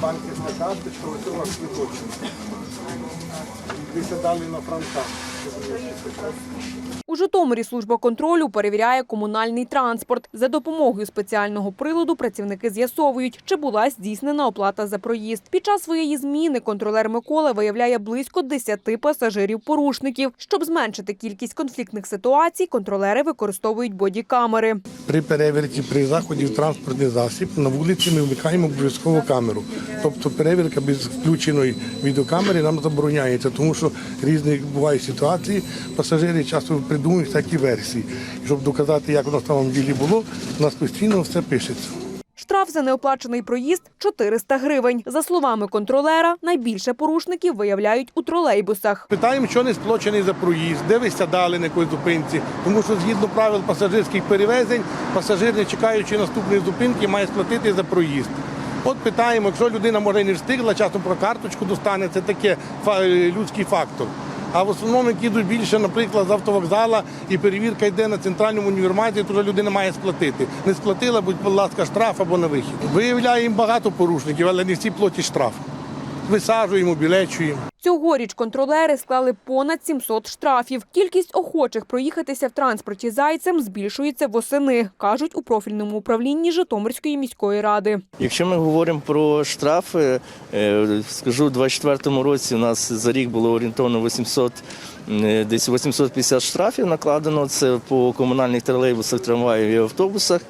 банківська карточка, ось у вас квиточок. Ви сідали на фронтах. У Житомирі служба контролю перевіряє комунальний транспорт. За допомогою спеціального приладу працівники з'ясовують, чи була здійснена оплата за проїзд. Під час своєї зміни контролер Микола виявляє близько 10 пасажирів-порушників. Щоб зменшити кількість конфліктних ситуацій, контролери використовують бодікамери. При перевірці при заході в транспортний засіб на вулиці ми вмикаємо обов'язково камеру. Тобто перевірка без включеної відеокамери нам забороняється, тому що різні бувають ситуації. Пасажири часто придумують такі версії. Щоб доказати, як воно в самом ділі було, у нас постійно все пишеться. Штраф за неоплачений проїзд – 400 гривень. За словами контролера, найбільше порушників виявляють у тролейбусах. Питаємо, що не сплочений за проїзд, де ви сядали на якоїсь зупинці, тому що згідно правил пасажирських перевезень, пасажир, не чекаючи наступної зупинки, має сплатити за проїзд. От питаємо, якщо людина може не встигла, часом про карточку достане, це таке людський фактор. А в основному, йдуть більше, наприклад, з автовокзала і перевірка йде на центральному універмазі, то вже людина має сплатити. Не сплатила, будь ласка, штраф або на вихід. Виявляємо багато порушників, але не всі платять штраф. Висаджуємо, білечуємо. Цьогоріч контролери склали понад 700 штрафів. Кількість охочих проїхатися в транспорті зайцем збільшується восени, кажуть у профільному управлінні Житомирської міської ради. Якщо ми говоримо про штрафи, е, скажу, у 2024 році у нас за рік було орієнтовно 800, е, десь 850 штрафів накладено. Це по комунальних тролейбусах, трамваях і автобусах.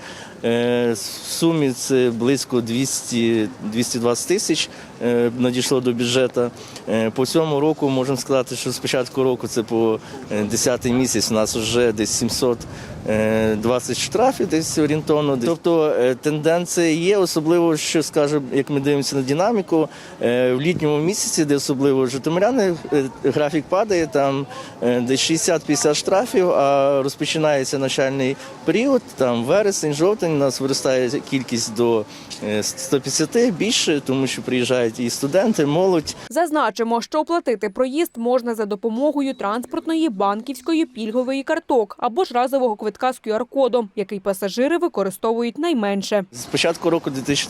Е, В сумі це близько 200, 220 тисяч надійшло до бюджету. Е, По цьому року можемо сказати, що з початку року це по 10 місяць у нас вже десь 720 штрафів, десь орієнтовно. Тобто е, тенденція є, особливо, що скажемо, як ми дивимося на динаміку, е, в літньому місяці, де особливо житомиряни, е, графік падає, там е, десь 60-50 штрафів, а розпочинається навчальний період, там вересень, жовтень, у нас виростає кількість до е, 150 більше, тому що приїжджають і студенти, молодь. Зазначимо, що оплатити проїзд можна за допомогою транспортної, банківської, пільгової карток або ж разового квитка з QR-кодом, який пасажири використовують найменше. З початку року 2000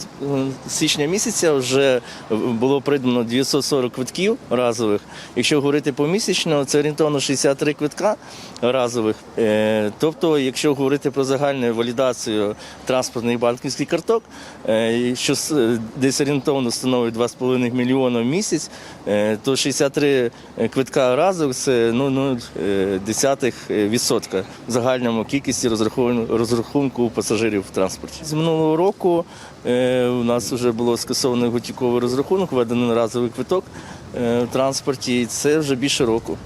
січня місяця вже було придбано 940 квитків разових. Якщо говорити помісячно, це орієнтовно 63 квитка разових. Е, Тобто, якщо говорити про загальну валідацію транспортних банківських карток, е, що десь орієнтовно становить 2,5 мільйона в місяць, е, то 63 квитка разом це ну, ну, е, десятих відсотка в загальному кількості розрахунку, пасажирів в транспорті. З минулого року е, у нас вже було скасовано готівковий розрахунок, введений разовий квиток е, в транспорті, і це вже більше року.